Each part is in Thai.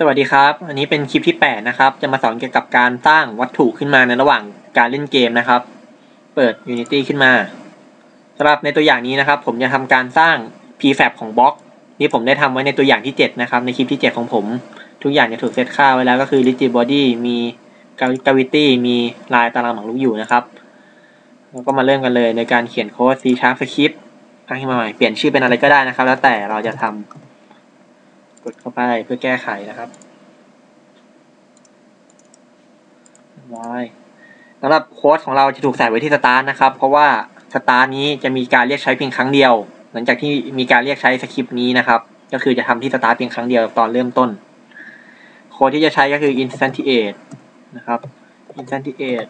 สวัสดีครับ อันนี้เป็นคลิปที่ 8 นะครับ จะมาสอนเกี่ยวกับการสร้างวัตถุขึ้นมาในระหว่างการเล่นเกมนะครับ เปิด Unity ขึ้นมาสำหรับในตัวอย่างนี้นะครับ ผมจะทำการสร้าง prefab ของบล็อกนี่ผมได้ทำไว้ในตัวอย่างที่ 7 นะครับ ในคลิปที่ 7 ของผม ทุกอย่างจะถูกเซตค่าไว้แล้วก็คือ rigid body มี gravity มีลายตารางหมากรุกอยู่นะครับ แล้วก็มาเริ่มกันเลยในการเขียนโค้ด C Sharp Script ตั้งขึ้นมาใหม่เปลี่ยนชื่อเป็นอะไรก็ได้นะครับ แล้วแต่เราจะทำ กดเข้าไปเพื่อแก้ไขนะครับร้อยสำหรับโค้ดของเราจะถูกใส่ไว้ที่สตาร์ทนะครับ เพราะว่าสตาร์นี้จะมีการเรียกใช้เพียงครั้งเดียว หลังจากที่มีการเรียกใช้สคริปต์นี้นะครับ ก็คือจะทำที่สตาร์เพียงครั้งเดียวตอนเริ่มต้น โค้ดที่จะใช้ก็คือ instantiate นะครับ instantiate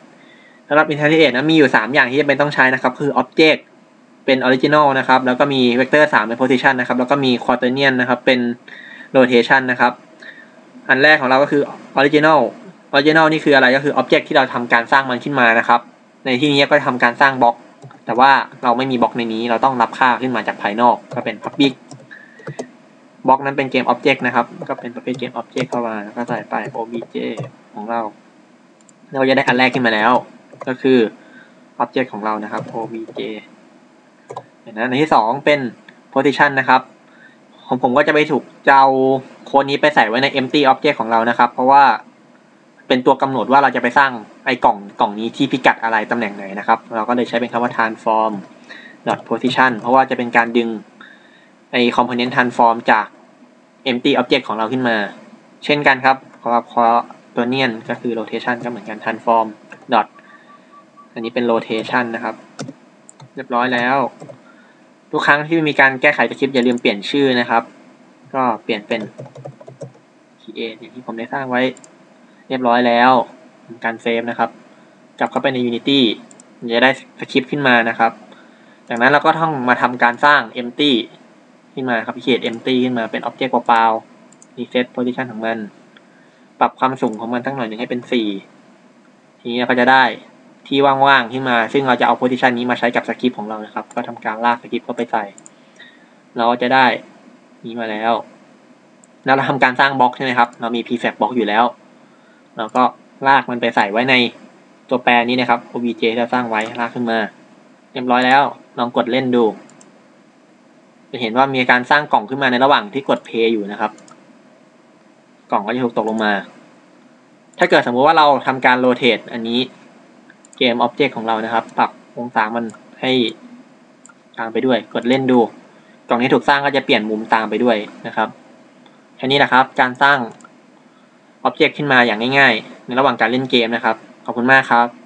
สำหรับ instantiate นะมีอยู่ 3 อย่างที่จะเป็นต้องใช้นะครับ คือ object เป็น original นะครับ แล้วก็มี vector 3เป็น position นะครับ แล้วก็มี quaternion นะครับ เป็น rotation นะครับ อันแรกของเราก็คือ original original นี่คืออะไรก็คือ object ที่เราทำการสร้างมันขึ้นมานะครับ ในที่นี้ก็ทำการสร้างบล็อก แต่ว่าเราไม่มีบล็อกในนี้เราต้องรับค่าขึ้นมาจากภายนอกก็เป็น public บล็อกนั้นเป็นเกม object นะครับ ก็เป็นประเภทเกม object เข้ามาแล้วก็ใส่ไป obj ของเราเราจะได้อันแรกขึ้นมาแล้ว ก็คือ object ของเรานะครับ obj เห็นะในที่สองเป็น position นะครับ ของผมก็จะไปถูกจะเอาโค้ดนี้ไปใส่ไว้ใน empty object ของเรานะครับ เพราะว่าเป็นตัวกำหนดว่าเราจะไปสร้างไอ้กล่องกล่องนี้ที่พิกัดอะไรตำแหน่งไหนนะครับ เราก็เลยใช้เป็นคำว่า transform dot position เพราะว่าจะเป็นการดึงไอ้ component transform จาก empty object ของเราขึ้นมา เช่นกันครับสำหรับตัวเนียนก็คือ rotation ก็เหมือนกัน transform dot อันนี้เป็น rotation นะครับ เรียบร้อยแล้ว ทุกครั้งที่มีการแก้ไขสคริปต์อย่าลืมเปลี่ยนชื่อนะครับ ก็เปลี่ยนเป็น create อย่างที่ผมได้สร้างไว้ เรียบร้อยแล้วการเซฟนะครับ กลับเข้าไปใน Unity จะได้สคริปต์ขึ้นมานะครับ จากนั้นเราก็ต้องมาทำการสร้าง empty ขึ้นมาครับ create empty ขึ้นมาเป็น object เปล่าๆ reset position ของมัน ปรับความสูงของมันตั้งหน่อยหนึ่งให้เป็น 4 ทีนี้เราก็จะได้ ที่ว่างๆขึ้นมา ซึ่งเราจะเอา position นี้มาใช้กับสคริปต์ของเรานะครับ ก็ทำการลากสคริปต์เข้าไปใส่ เราก็จะได้นี้มาแล้ว แล้วเราทำการสร้างบล็อกใช่ไหมครับ เรามี prefab บล็อกอยู่แล้ว เราก็ลากมันไปใส่ไว้ในตัวแปรนี้นะครับ obj ที่เราสร้างไว้ลากขึ้นมา เรียบร้อยแล้ว ลองกดเล่นดู จะเห็นว่ามีการสร้างกล่องขึ้นมาในระหว่างที่กด play อยู่นะครับ กล่องก็จะถูกตกลงมา ถ้าเกิดสมมุติว่าเราทำการ rotate อันนี้ เกม object ของเรานะครับ ปรับองศามันให้ตามไปด้วย กดเล่นดู กล่องที่ถูกสร้างก็จะเปลี่ยนมุมตามไปด้วยนะครับแค่นี้แหละครับ การสร้าง Object ขึ้นมาอย่างง่ายๆ ในระหว่างการเล่นเกมนะครับ ขอบคุณมากครับ